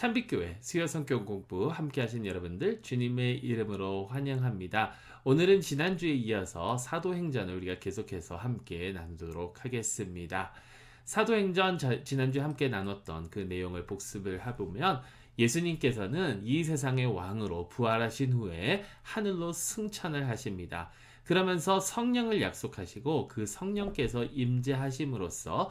참빛교회 수요 성경 공부 함께 하신 여러분들 주님의 이름으로 환영합니다. 오늘은 지난주에 이어서 사도행전을 우리가 계속해서 함께 나누도록 하겠습니다. 사도행전 저- 지난주에 함께 나눴던 그 내용을 복습을 해보면 예수님께서는 이 세상의 왕으로 부활하신 후에 하늘로 승천을 하십니다. 그러면서 성령을 약속하시고 그 성령께서 임재하심으로써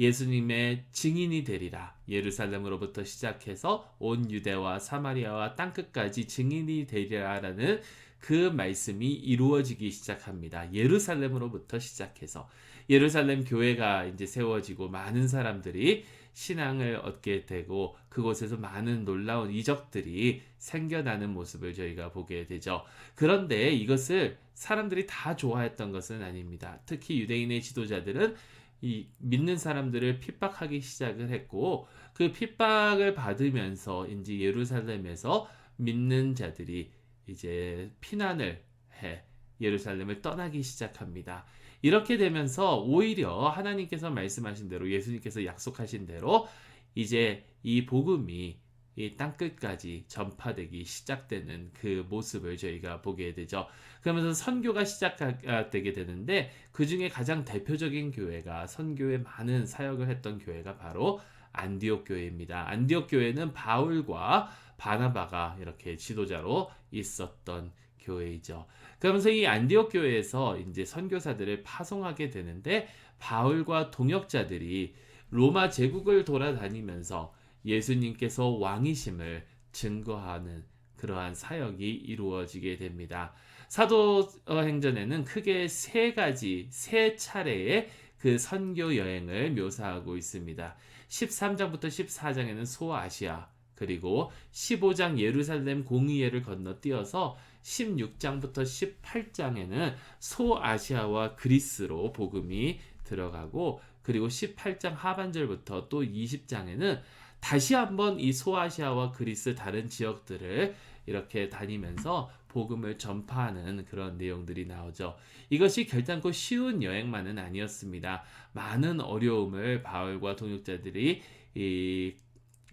예수님의 증인이 되리라. 예루살렘으로부터 시작해서 온 유대와 사마리아와 땅끝까지 증인이 되리라라는 그 말씀이 이루어지기 시작합니다. 예루살렘으로부터 시작해서 예루살렘 교회가 이제 세워지고 많은 사람들이 신앙을 얻게 되고 그곳에서 많은 놀라운 이적들이 생겨나는 모습을 저희가 보게 되죠. 그런데 이것을 사람들이 다 좋아했던 것은 아닙니다. 특히 유대인의 지도자들은 이 믿는 사람들을 핍박하기 시작을 했고 그 핍박을 받으면서 이제 예루살렘에서 믿는 자들이 이제 피난을 해 예루살렘을 떠나기 시작합니다. 이렇게 되면서 오히려 하나님께서 말씀하신 대로 예수님께서 약속하신 대로 이제 이 복음이 이 땅끝까지 전파되기 시작되는 그 모습을 저희가 보게 되죠. 그러면서 선교가 시작되게 되는데 그 중에 가장 대표적인 교회가 선교에 많은 사역을 했던 교회가 바로 안디옥 교회입니다. 안디옥 교회는 바울과 바나바가 이렇게 지도자로 있었던 교회이죠. 그러면서 이 안디옥 교회에서 이제 선교사들을 파송하게 되는데 바울과 동역자들이 로마 제국을 돌아다니면서 예수님께서 왕이심을 증거하는 그러한 사역이 이루어지게 됩니다. 사도행전에는 크게 세 가지, 세 차례의 그 선교 여행을 묘사하고 있습니다. 13장부터 14장에는 소아시아, 그리고 15장 예루살렘 공의회를 건너뛰어서 16장부터 18장에는 소아시아와 그리스로 복음이 들어가고 그리고 18장 하반절부터 또 20장에는 다시 한번 이 소아시아와 그리스 다른 지역들을 이렇게 다니면서 복음을 전파하는 그런 내용들이 나오죠. 이것이 결단코 쉬운 여행만은 아니었습니다. 많은 어려움을 바울과 동역자들이 이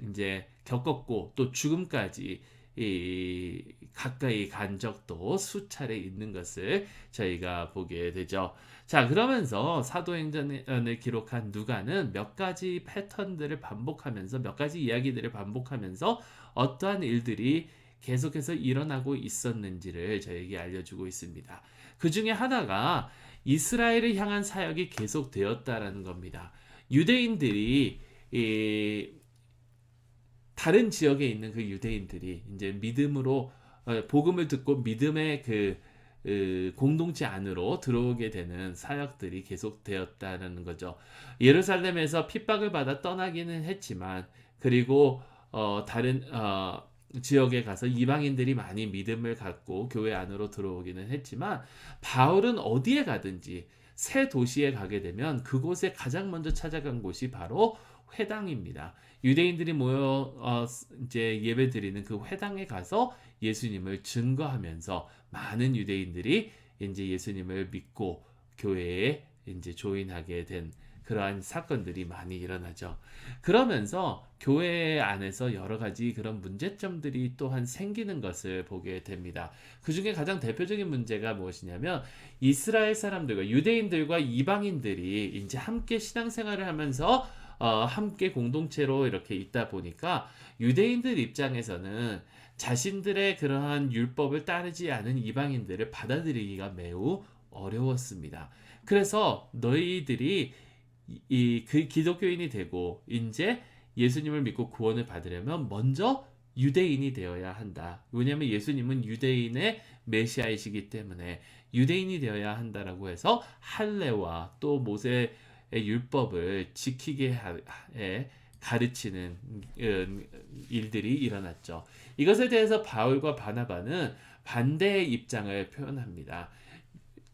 이제 겪었고 또 죽음까지 이 가까이 간 적도 수차례 있는 것을 저희가 보게 되죠. 자, 그러면서 사도행전을 기록한 누가는 몇 가지 패턴들을 반복하면서 몇 가지 이야기들을 반복하면서 어떠한 일들이 계속해서 일어나고 있었는지를 저에게 알려주고 있습니다. 그 중에 하나가 이스라엘을 향한 사역이 계속되었다라는 겁니다. 유대인들이 이 다른 지역에 있는 그 유대인들이 이제 믿음으로 어, 복음을 듣고 믿음의 그, 그 공동체 안으로 들어오게 되는 사역들이 계속되었다는 거죠. 예루살렘에서 핍박을 받아 떠나기는 했지만 그리고 어, 다른 어, 지역에 가서 이방인들이 많이 믿음을 갖고 교회 안으로 들어오기는 했지만 바울은 어디에 가든지 새 도시에 가게 되면 그곳에 가장 먼저 찾아간 곳이 바로 회당입니다. 유대인들이 모여 어, 이제 예배 드리는 그 회당에 가서 예수님을 증거하면서 많은 유대인들이 이제 예수님을 믿고 교회에 이제 조인하게 된 그러한 사건들이 많이 일어나죠. 그러면서 교회 안에서 여러 가지 그런 문제점들이 또한 생기는 것을 보게 됩니다. 그 중에 가장 대표적인 문제가 무엇이냐면 이스라엘 사람들과 유대인들과 이방인들이 이제 함께 신앙생활을 하면서 어, 함께 공동체로 이렇게 있다 보니까 유대인들 입장에서는 자신들의 그러한 율법을 따르지 않은 이방인들을 받아들이기가 매우 어려웠습니다. 그래서 너희들이 이 그 기독교인이 되고 이제 예수님을 믿고 구원을 받으려면 먼저 유대인이 되어야 한다. 왜냐하면 예수님은 유대인의 메시아이시기 때문에 유대인이 되어야 한다라고 해서 할례와 또 모세의 율법을 지키게 해 가르치는 음, 일들이 일어났죠. 이것에 대해서 바울과 바나바는 반대의 입장을 표현합니다.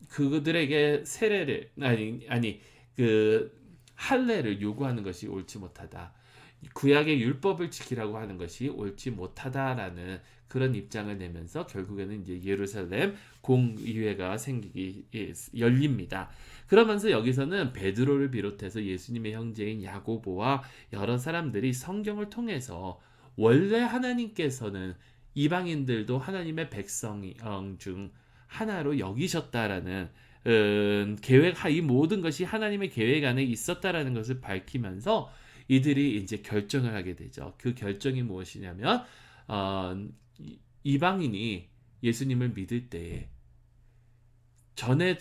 그들에게 세례를 아니 아니 그 할례를 요구하는 것이 옳지 못하다. 구약의 율법을 지키라고 하는 것이 옳지 못하다라는 그런 입장을 내면서 결국에는 이제 예루살렘 공의회가 생기기 열립니다. 그러면서 여기서는 베드로를 비롯해서 예수님의 형제인 야고보와 여러 사람들이 성경을 통해서 원래 하나님께서는 이방인들도 하나님의 백성 중 하나로 여기셨다라는 음, 계획 이 모든 것이 하나님의 계획 안에 있었다라는 것을 밝히면서 이들이 이제 결정을 하게 되죠. 그 결정이 무엇이냐면 어, 이방인이 예수님을 믿을 때에 전에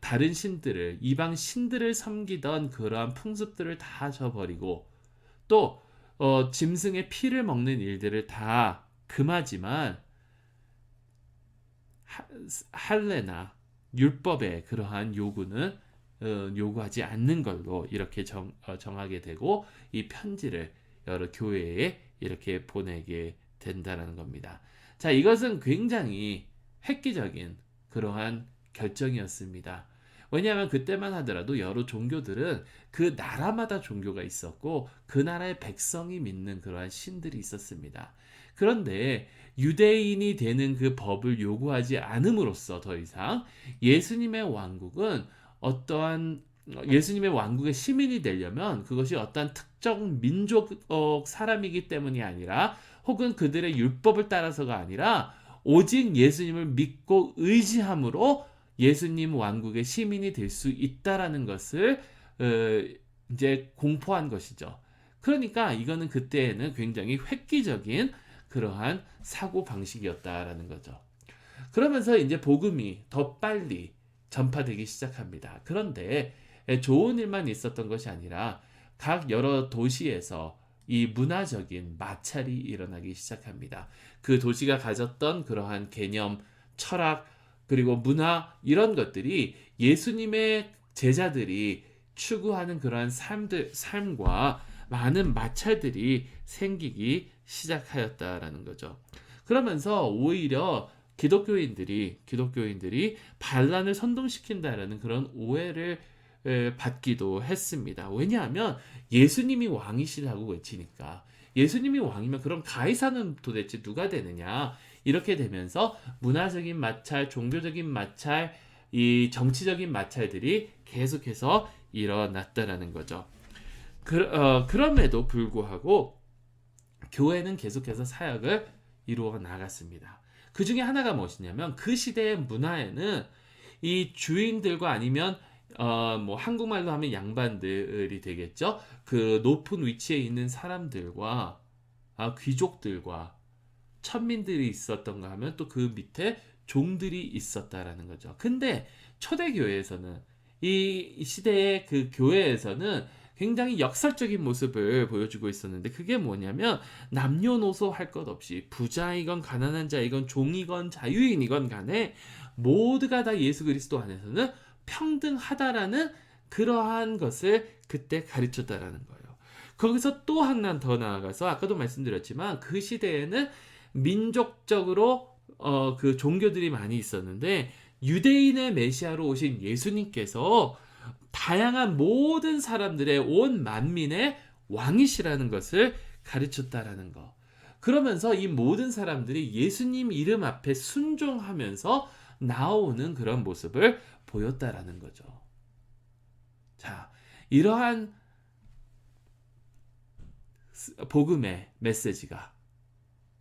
다른 신들을 이방 신들을 섬기던 그러한 풍습들을 다 저버리고 또 어, 짐승의 피를 먹는 일들을 다 금하지만 할례나 율법의 그러한 요구는 어, 요구하지 않는 걸로 이렇게 정, 어, 정하게 되고 이 편지를 여러 교회에 이렇게 보내게 된다는 겁니다. 자, 이것은 굉장히 획기적인 그러한 결정이었습니다. 왜냐하면 그때만 하더라도 여러 종교들은 그 나라마다 종교가 있었고 그 나라의 백성이 믿는 그러한 신들이 있었습니다. 그런데 유대인이 되는 그 법을 요구하지 않음으로써 더 이상 예수님의 왕국은 어떠한 예수님의 왕국의 시민이 되려면 그것이 어떠한 특정 민족 사람이기 때문이 아니라 혹은 그들의 율법을 따라서가 아니라 오직 예수님을 믿고 의지함으로 예수님 왕국의 시민이 될 수 있다라는 것을 어, 이제 공포한 것이죠. 그러니까 이거는 그때에는 굉장히 획기적인 그러한 사고 방식이었다라는 거죠. 그러면서 이제 복음이 더 빨리 전파되기 시작합니다. 그런데 좋은 일만 있었던 것이 아니라 각 여러 도시에서 이 문화적인 마찰이 일어나기 시작합니다. 그 도시가 가졌던 그러한 개념, 철학, 그리고 문화 이런 것들이 예수님의 제자들이 추구하는 그러한 삶들 삶과 많은 마찰들이 생기기 시작하였다라는 거죠. 그러면서 오히려 기독교인들이 기독교인들이 반란을 선동시킨다라는 그런 오해를 받기도 했습니다. 왜냐하면 예수님이 왕이시라고 외치니까 예수님이 왕이면 그럼 가이사는 도대체 누가 되느냐 이렇게 되면서 문화적인 마찰, 종교적인 마찰, 이 정치적인 마찰들이 계속해서 일어났다라는 거죠. 그, 어, 그럼에도 불구하고 교회는 계속해서 사역을 이루어 나갔습니다. 그 중에 하나가 무엇이냐면 그 시대의 문화에는 이 주인들과 아니면 어, 뭐 한국말로 하면 양반들이 되겠죠. 그 높은 위치에 있는 사람들과 아, 귀족들과 천민들이 있었던가 하면 또 그 밑에 종들이 있었다라는 거죠. 근데 초대 교회에서는 이 시대의 그 교회에서는 굉장히 역설적인 모습을 보여주고 있었는데 그게 뭐냐면 남녀노소 할 것 없이 부자이건 가난한 자이건 종이건 자유인이건 간에 모두가 다 예수 그리스도 안에서는 평등하다라는 그러한 것을 그때 가르쳤다라는 거예요. 거기서 또 하나 더 나아가서 아까도 말씀드렸지만 그 시대에는 민족적으로 어, 그 종교들이 많이 있었는데 유대인의 메시아로 오신 예수님께서 다양한 모든 사람들의 온 만민의 왕이시라는 것을 가르쳤다라는 거. 그러면서 이 모든 사람들이 예수님 이름 앞에 순종하면서 나오는 그런 모습을 보였다라는 거죠. 자, 이러한 복음의 메시지가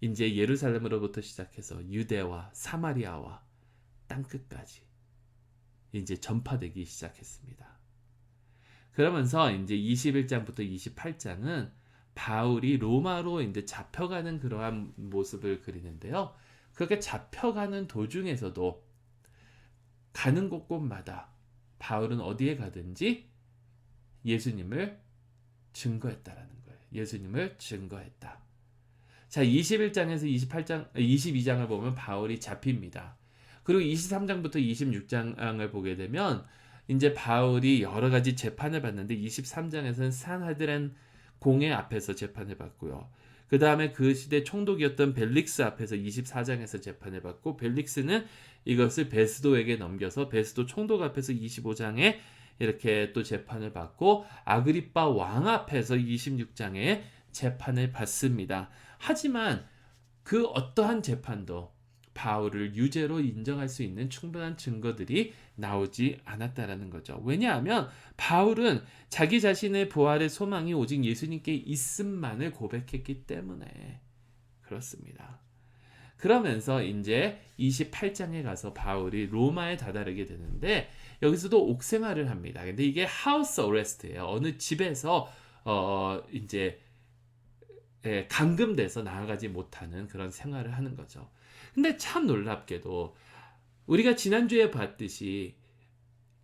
이제 예루살렘으로부터 시작해서 유대와 사마리아와 땅끝까지 이제 전파되기 시작했습니다. 그러면서 이제 21장부터 28장은 바울이 로마로 이제 잡혀가는 그러한 모습을 그리는데요. 그렇게 잡혀가는 도중에서도 가는 곳곳마다 바울은 어디에 가든지 예수님을 증거했다라는 거예요. 예수님을 증거했다. 자, 21장에서 28장, 22장을 보면 바울이 잡힙니다. 그리고 23장부터 26장을 보게 되면 이제 바울이 여러 가지 재판을 받는데 23장에서는 산하드렌 공회 앞에서 재판을 받고요. 그 다음에 그 시대 총독이었던 벨릭스 앞에서 24장에서 재판을 받고 벨릭스는 이것을 베스도에게 넘겨서 베스도 총독 앞에서 25장에 이렇게 또 재판을 받고 아그리빠 왕 앞에서 26장에 재판을 받습니다. 하지만 그 어떠한 재판도 바울을 유죄로 인정할 수 있는 충분한 증거들이 나오지 않았다라는 거죠. 왜냐하면 바울은 자기 자신의 부활의 소망이 오직 예수님께 있음만을 고백했기 때문에 그렇습니다. 그러면서 이제 28장에 가서 바울이 로마에 다다르게 되는데 여기서도 옥생활을 합니다. 근데 이게 하우스 어레스트예요. 어느 집에서 어 이제 예, 감금돼서 나아가지 못하는 그런 생활을 하는 거죠. 근데 참 놀랍게도 우리가 지난주에 봤듯이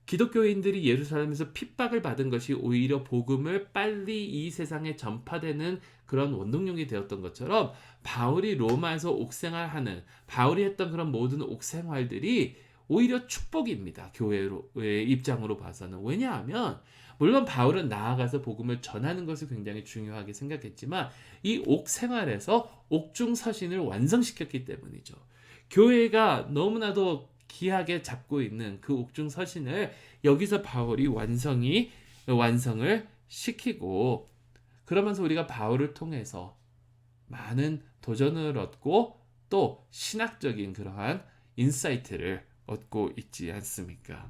기독교인들이 예루살렘에서 핍박을 받은 것이 오히려 복음을 빨리 이 세상에 전파되는 그런 원동력이 되었던 것처럼 바울이 로마에서 옥생활하는 바울이 했던 그런 모든 옥생활들이 오히려 축복입니다. 교회의 입장으로 봐서는 왜냐하면 물론 바울은 나아가서 복음을 전하는 것을 굉장히 중요하게 생각했지만 이 옥 생활에서 옥중 서신을 완성시켰기 때문이죠. 교회가 너무나도 귀하게 잡고 있는 그 옥중 서신을 여기서 바울이 완성이 완성을 시키고 그러면서 우리가 바울을 통해서 많은 도전을 얻고 또 신학적인 그러한 인사이트를 얻고 있지 않습니까?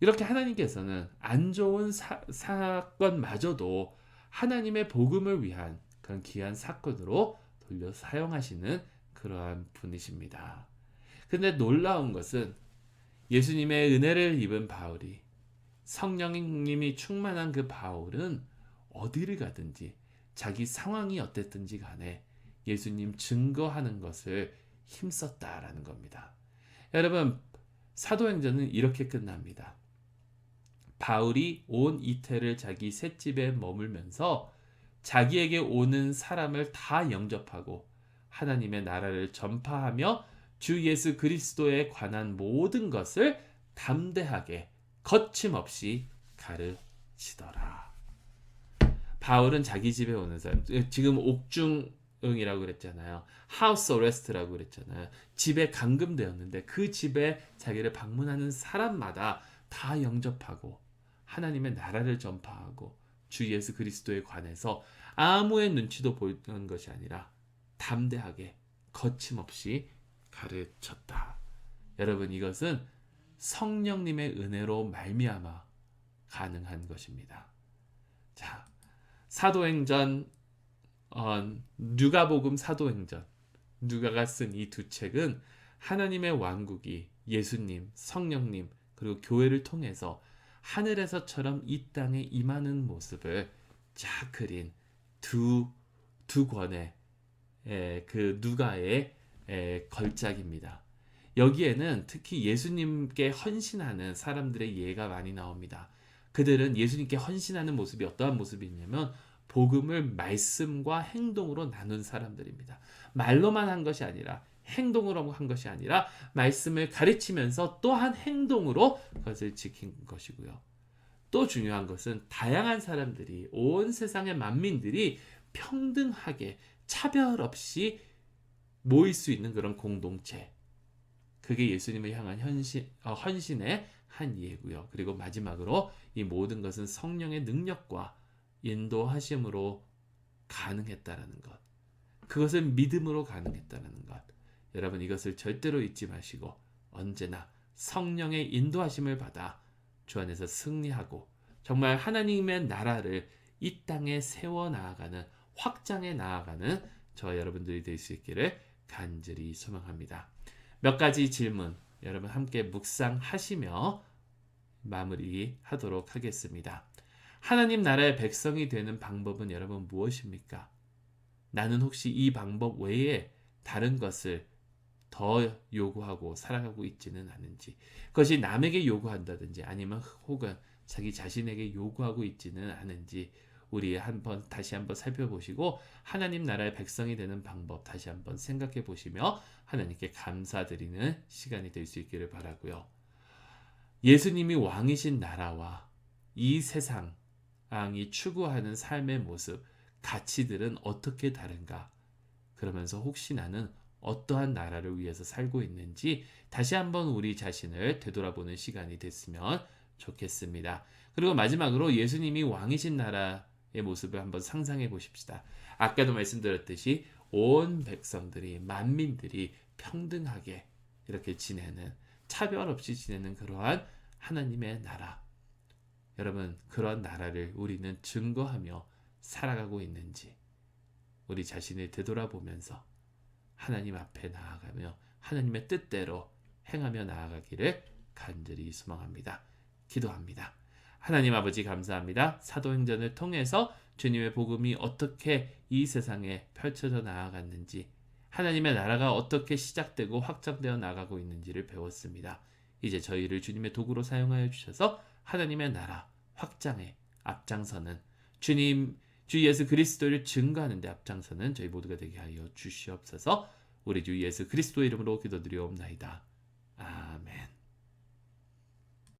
이렇게 하나님께서는 안 좋은 사, 사건마저도 하나님의 복음을 위한 그런 귀한 사건으로 돌려 사용하시는 그러한 분이십니다. 근데 놀라운 것은 예수님의 은혜를 입은 바울이 성령님이 충만한 그 바울은 어디를 가든지 자기 상황이 어땠든지 간에 예수님 증거하는 것을 힘썼다라는 겁니다. 여러분, 사도행전은 이렇게 끝납니다. 바울이 온 이태를 자기 셋집에 머물면서 자기에게 오는 사람을 다 영접하고 하나님의 나라를 전파하며 주 예수 그리스도에 관한 모든 것을 담대하게 거침없이 가르치더라. 바울은 자기 집에 오는 사람, 지금 옥중 응이라고 그랬잖아요. 하우스 어레스트라고 그랬잖아요. 집에 감금되었는데 그 집에 자기를 방문하는 사람마다 다 영접하고 하나님의 나라를 전파하고 주 예수 그리스도에 관해서 아무의 눈치도 보이는 것이 아니라 담대하게 거침없이 가르쳤다. 여러분 이것은 성령님의 은혜로 말미암아 가능한 것입니다. 자, 사도행전 어, 누가복음 사도행전 누가가 쓴 이 두 책은 하나님의 왕국이 예수님, 성령님 그리고 교회를 통해서 하늘에서처럼 이 땅에 임하는 모습을 쫙 그린 두, 두 권의 에, 그 누가의 에, 걸작입니다. 여기에는 특히 예수님께 헌신하는 사람들의 예가 많이 나옵니다. 그들은 예수님께 헌신하는 모습이 어떠한 모습이냐면 복음을 말씀과 행동으로 나눈 사람들입니다. 말로만 한 것이 아니라 행동으로 한 것이 아니라 말씀을 가르치면서 또한 행동으로 그것을 지킨 것이고요. 또 중요한 것은 다양한 사람들이 온 세상의 만민들이 평등하게 차별 없이 모일 수 있는 그런 공동체. 그게 예수님을 향한 현신, 어, 헌신의 한 예고요. 그리고 마지막으로 이 모든 것은 성령의 능력과 인도하심으로 가능했다라는 것. 그것은 믿음으로 가능했다라는 것. 여러분 이것을 절대로 잊지 마시고 언제나 성령의 인도하심을 받아 주 안에서 승리하고 정말 하나님의 나라를 이 땅에 세워 나아가는 확장해 나아가는 저 여러분들이 될 수 있기를 간절히 소망합니다. 몇 가지 질문 여러분 함께 묵상하시며 마무리하도록 하겠습니다. 하나님 나라의 백성이 되는 방법은 여러분 무엇입니까? 나는 혹시 이 방법 외에 다른 것을 더 요구하고 살아가고 있지는 않은지 그것이 남에게 요구한다든지 아니면 혹은 자기 자신에게 요구하고 있지는 않은지 우리 한번 다시 한번 살펴보시고 하나님 나라의 백성이 되는 방법 다시 한번 생각해 보시며 하나님께 감사드리는 시간이 될 수 있기를 바라고요. 예수님이 왕이신 나라와 이 세상 이 추구하는 삶의 모습, 가치들은 어떻게 다른가? 그러면서 혹시 나는 어떠한 나라를 위해서 살고 있는지 다시 한번 우리 자신을 되돌아보는 시간이 됐으면 좋겠습니다. 그리고 마지막으로 예수님이 왕이신 나라 모습을 한번 상상해 보십시다. 아까도 말씀드렸듯이 온 백성들이 만민들이 평등하게 이렇게 지내는 차별 없이 지내는 그러한 하나님의 나라. 여러분 그런 나라를 우리는 증거하며 살아가고 있는지 우리 자신을 되돌아보면서 하나님 앞에 나아가며 하나님의 뜻대로 행하며 나아가기를 간절히 소망합니다. 기도합니다. 하나님 아버지 감사합니다. 사도행전을 통해서 주님의 복음이 어떻게 이 세상에 펼쳐져 나아갔는지 하나님의 나라가 어떻게 시작되고 확장되어 나가고 있는지를 배웠습니다. 이제 저희를 주님의 도구로 사용하여 주셔서 하나님의 나라 확장에 앞장서는 주님 주 예수 그리스도를 증거하는 데 앞장서는 저희 모두가 되게 하여 주시옵소서. 우리 주 예수 그리스도의 이름으로 기도드리옵나이다. 아멘.